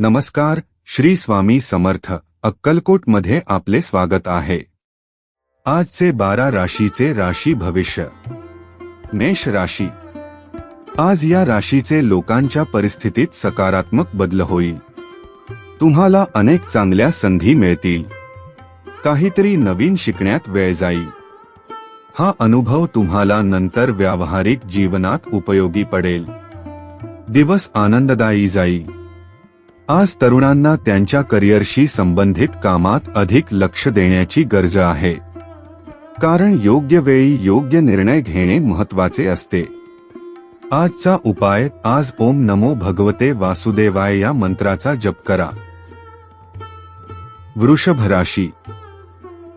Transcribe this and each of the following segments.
नमस्कार श्री स्वामी समर्थ अक्कलकोटमध्ये आपले स्वागत आहे. आजचे बारा राशीचे राशी भविष्य. मेष राशी. आज या राशीचे लोकांच्या परिस्थितीत सकारात्मक बदल होईल. तुम्हाला अनेक चांगल्या संधी मिळतील. काहीतरी नवीन शिकण्यात वेळ जाईल. हा अनुभव तुम्हाला नंतर व्यावहारिक जीवनात उपयोगी पडेल. दिवस आनंददायी जाईल. आज तरुणांना त्यांच्या करिअरशी संबंधित कामात अधिक लक्ष देण्याची गरज आहे. कारण योग्य वेळी योग्य निर्णय घेणे महत्त्वाचे असते. आजचा उपाय आज ओम नमो भगवते वासुदेवाय या मंत्राचा जप करा. वृषभ राशी.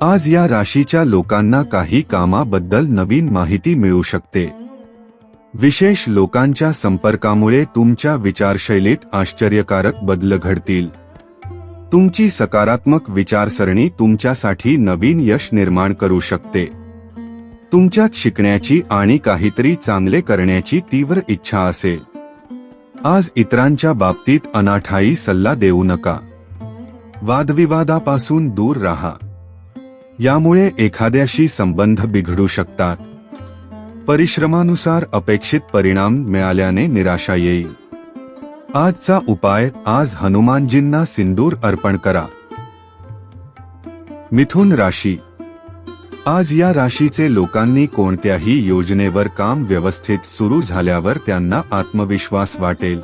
आज या राशीच्या लोकांना काही कामाबद्दल नवीन माहिती मिळू शकते. विशेष लोकांच्या संपर्कामुळे तुमच्या विचारशैलीत आश्चर्यकारक बदल घडतील. तुमची सकारात्मक विचारसरणी तुमच्यासाठी नवीन यश निर्माण करू शकते. तुमच्यात शिकण्याची आणि काहीतरी चांगले करण्याची तीव्र इच्छा असेल. आज इतरांच्या बाबतीत अनाठाई सल्ला देऊ नका. वादविवादापासून दूर राहा. यामुळे एखाद्याशी संबंध बिघडू शकतात. परिश्रमानुसार अपेक्षित परिणाम मिळाल्याने निराशा येईल. आजचा उपाय आज हनुमानजींना सिंदूर अर्पण करा. मिथुन राशी. आज या राशीचे लोकांनी कोणत्याही योजनेवर काम व्यवस्थित सुरू झाल्यावर त्यांना आत्मविश्वास वाटेल.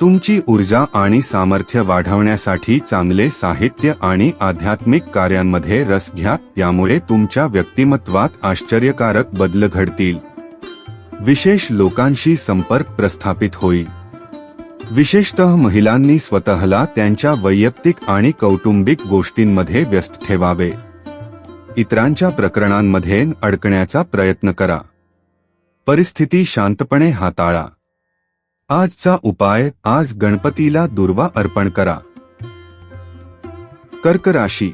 तुमची ऊर्जा आणि सामर्थ्य वाढवण्यासाठी चांगले साहित्य आणि आध्यात्मिक कार्यांमध्ये रस घ्या त्यामुळे तुमच्या व्यक्तिमत्वात आश्चर्यकारक बदल घडतील. विशेष लोकांशी संपर्क प्रस्थापित होईल. विशेषतः महिलांनी स्वतःला त्यांच्या वैयक्तिक आणि कौटुंबिक गोष्टींमध्ये व्यस्त ठेवावे. इतरांच्या प्रकरणांमध्ये अडकण्याचा प्रयत्न करा. परिस्थिती शांतपणे हाताळा. आजचा उपाय आज गणपतीला दुर्वा अर्पण करा. कर्क राशी.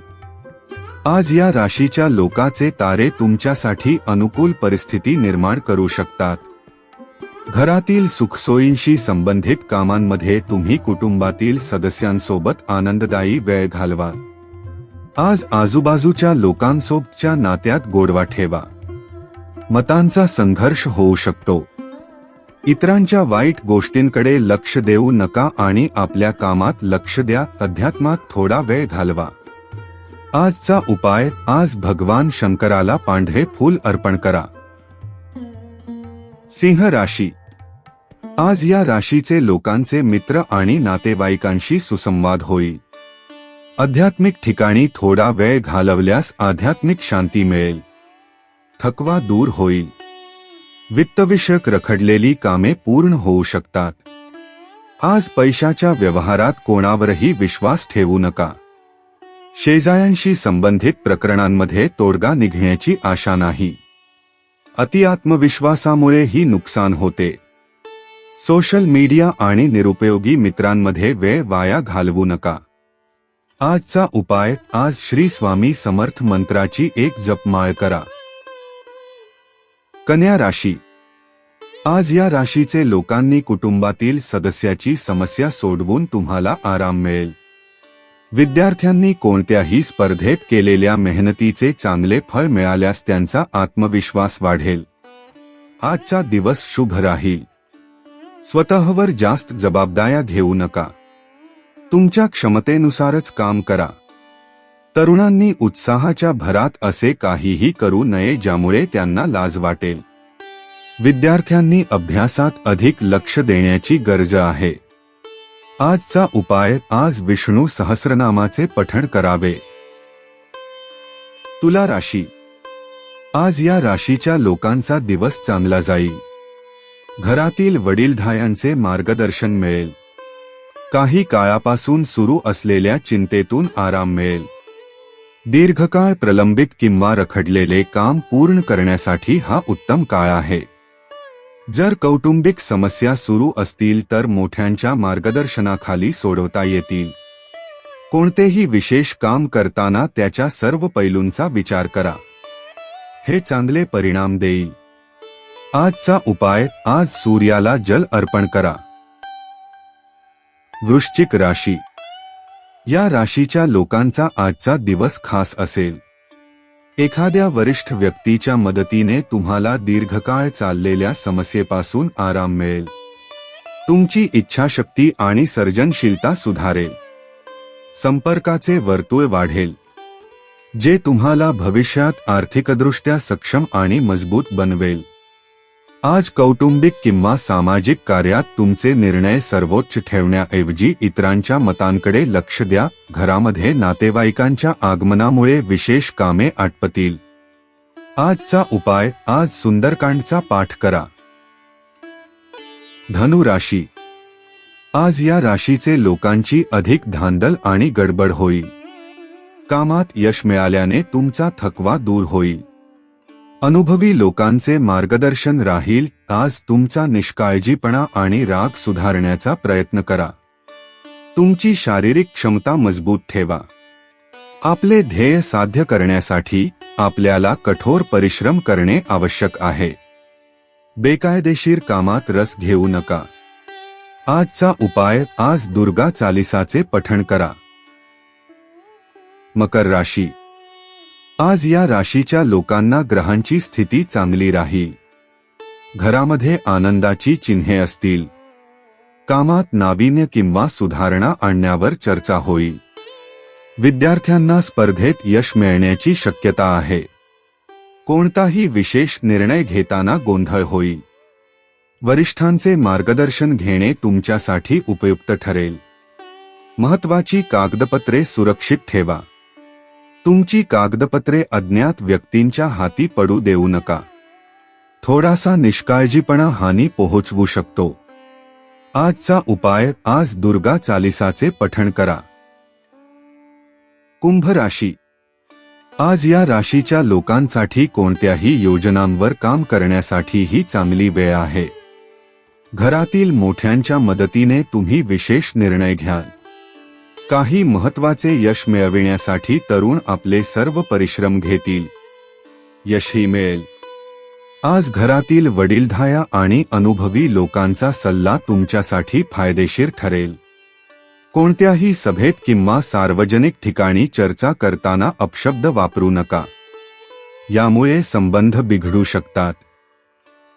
आज या राशीच्या लोकाचे तारे तुमच्यासाठी अनुकूल परिस्थिती निर्माण करू शकतात. घरातील सुखसोयींशी संबंधित कामांमध्ये तुम्ही कुटुंबातील सदस्यांसोबत आनंददायी वेळ घालवा. आज आजूबाजूच्या लोकांसोबतच्या नात्यात गोडवा ठेवा. मतांचा संघर्ष होऊ शकतो. इतरांच्या वाईट गोष्टींकडे लक्ष देऊ नका आणि आपल्या कामात लक्ष द्या. अध्यात्मात थोडा वेळ घालवा. आजचा उपाय आज भगवान शंकराला पांढरे फूल अर्पण करा. सिंह राशी. आज या राशीचे लोकांचे मित्र आणि नातेवाईकांशी सुसंवाद होईल. आध्यात्मिक ठिकाणी थोडा वेळ घालवल्यास आध्यात्मिक शांती मिळेल. थकवा दूर होईल. वित्तविषयक रखडलेली कामे पूर्ण होऊ शकतात. आज पैशाच्या व्यवहारात कोणावरही विश्वास ठेवू नका. शेजाऱ्यांशी संबंधित प्रकरणांमध्ये तोडगा निघण्याची आशा नाही. अतिआत्मविश्वासामुळे ही नुकसान होते. सोशल मीडिया आणि निरुपयोगी मित्रांमध्ये वेळ वाया घालवू नका. आजचा उपाय आज श्री स्वामी समर्थ मंत्राची एक जपमाळ करा. कन्या राशी. आज या राशीचे लोकांनी कुटुंबातील सदस्याची समस्या सोडवून तुम्हाला आराम मिळेल. विद्यार्थ्यांनी कोणत्याही स्पर्धेत केलेल्या मेहनतीचे चांगले फळ मिळाल्यास त्यांचा आत्मविश्वास वाढेल. आजचा दिवस शुभ राहील. स्वतःवर जास्त जबाबदाऱ्या घेऊ नका. तुमच्या क्षमतेनुसारच काम करा. तरुणांनी उत्साहाच्या भरात असे काहीही करू नये ज्यामुळे त्यांना लाज वाटेल. विद्यार्थ्यांनी अभ्यासात अधिक लक्ष देण्याची गरज आहे. आजचा उपाय आज विष्णू सहस्रनामाचे पठण करावे. तुला राशी. आज या राशीच्या लोकांचा दिवस चांगला जाईल. घरातील वडीलधायांचे मार्गदर्शन मिळेल. काही काळापासून सुरू असलेल्या चिंतेतून आराम मिळेल. दीर्घकाळ प्रलंबित किंवा रखडलेले काम पूर्ण करण्यासाठी हा उत्तम काळ आहे. जर कौटुंबिक समस्या सुरू असतील तर मोठ्यांच्या मार्गदर्शनाखाली सोडवता येतील. कोणतेही विशेष काम करताना त्याच्या सर्व पैलूंचा विचार करा. हे चांगले परिणाम देईल. आजचा उपाय आज सूर्याला जल अर्पण करा. वृश्चिक राशी या राशीच्या लोकांचा आजचा दिवस खास असेल. एखाद्या वरिष्ठ व्यक्तीच्या मदतीने तुम्हाला दीर्घकाळ चाललेल्या समस्येपासून आराम मिळेल. तुमची इच्छाशक्ती आणि सर्जनशीलता सुधारेल. संपर्काचे वर्तुळ वाढेल. जे तुम्हाला भविष्यात आर्थिकदृष्ट्या सक्षम आणि मजबूत बनवेल. आज कौटुंबिक किंवा सामाजिक कार्यात तुमचे निर्णय सर्वोच्च ठेवण्याऐवजी इतरांच्या मतांकडे लक्ष द्या घरामध्ये नातेवाईकांच्या आगमनामुळे विशेष कामे आटपतील. आजचा उपाय आज सुंदरकांडचा पाठ करा. धनु राशी. आज या राशीचे लोकांची अधिक धांदल आणि गडबड होईल. कामात यश मिळाल्याने तुमचा थकवा दूर होईल. अनुभवी लोकांचे मार्गदर्शन राहील आज तुमचा निष्काळजीपणा आणि राग सुधारण्याचा प्रयत्न करा. तुमची शारीरिक क्षमता मजबूत ठेवा. आपले ध्येय साध्य करण्यासाठी आपल्याला कठोर परिश्रम करणे आवश्यक आहे. बेकायदेशीर कामात रस घेऊ नका. आजचा उपाय आज दुर्गा चालिसाचे पठण करा. मकर राशी आज या राशीच्या लोकांना ग्रहांची स्थिती चांगली राही. घरामध्ये आनंदाची चिन्हे असतील. कामात नाविन्य किंवा सुधारणा आणण्यावर चर्चा होईल विद्यार्थ्यांना स्पर्धेत यश मिळण्याची शक्यता आहे. कोणताही विशेष निर्णय घेताना गोंधळ होईल वरिष्ठांचे मार्गदर्शन घेणे तुमच्यासाठी उपयुक्त ठरेल. महत्वाची कागदपत्रे सुरक्षित ठेवा. तुमची कागदपत्रे अज्ञात व्यक्तींच्या हाती पडू देऊ नका. थोडासा निष्काळजीपणा हानी पोहोचवू शकतो. आजचा उपाय आज दुर्गा चालिसाचे पठण करा. कुंभ राशी. आज या राशीच्या लोकांसाठी कोणत्याही योजनांवर काम करण्यासाठी ही चांगली वेळ आहे. घरातील मोठ्यांच्या मदतीने तुम्ही विशेष निर्णय घ्याल. काही महत्त्वाचे यश मिळविण्यासाठी तरुण आपले सर्व परिश्रम घेतील. यशही मिळेल. आज घरातील वडीलधाया आणि अनुभवी लोकांचा सल्ला तुमच्यासाठी फायदेशीर ठरेल. कोणत्याही सभेत किंवा सार्वजनिक ठिकाणी चर्चा करताना अपशब्द वापरू नका. यामुळे संबंध बिघडू शकतात.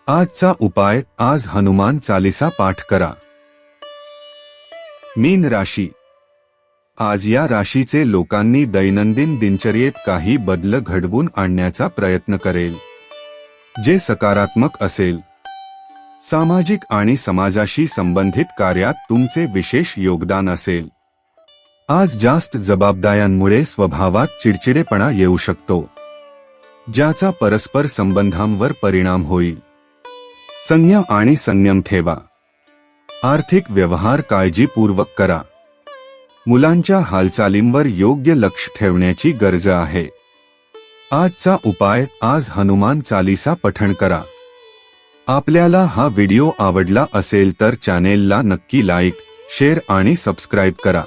आजचा उपाय आज हनुमान चालिसा पाठ करा. मीन राशी आज या राशीचे लोकांनी दैनंदिन दिनचर्येत काही बदल घडवून आणण्याचा प्रयत्न करेल. जे सकारात्मक असेल. सामाजिक आणि समाजाशी संबंधित कार्यात तुमचे विशेष योगदान असेल. आज जास्त जबाबदाऱ्यांमुळे स्वभावात चिडचिडेपणा येऊ शकतो. ज्याचा परस्पर संबंधांवर परिणाम होईल. संयम आणि संयम ठेवा. आर्थिक व्यवहार काळजीपूर्वक करा. मुलांच्या हालचालींवर योग्य लक्ष ठेवण्याची गरज आहे. आजचा उपाय आज हनुमान चालिसा पठण करा. आपल्याला हा व्हिडिओ आवडला असेल तर चॅनेलला नक्की लाईक शेअर आणि सबस्क्राईब करा.